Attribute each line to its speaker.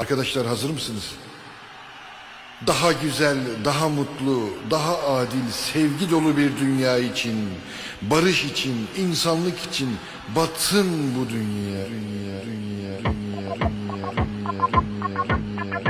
Speaker 1: Arkadaşlar hazır mısınız? Daha güzel, daha mutlu, daha adil, sevgi dolu bir dünya için, barış için, insanlık için batsın bu dünya. Dünya, dünya, dünya, dünya, dünya.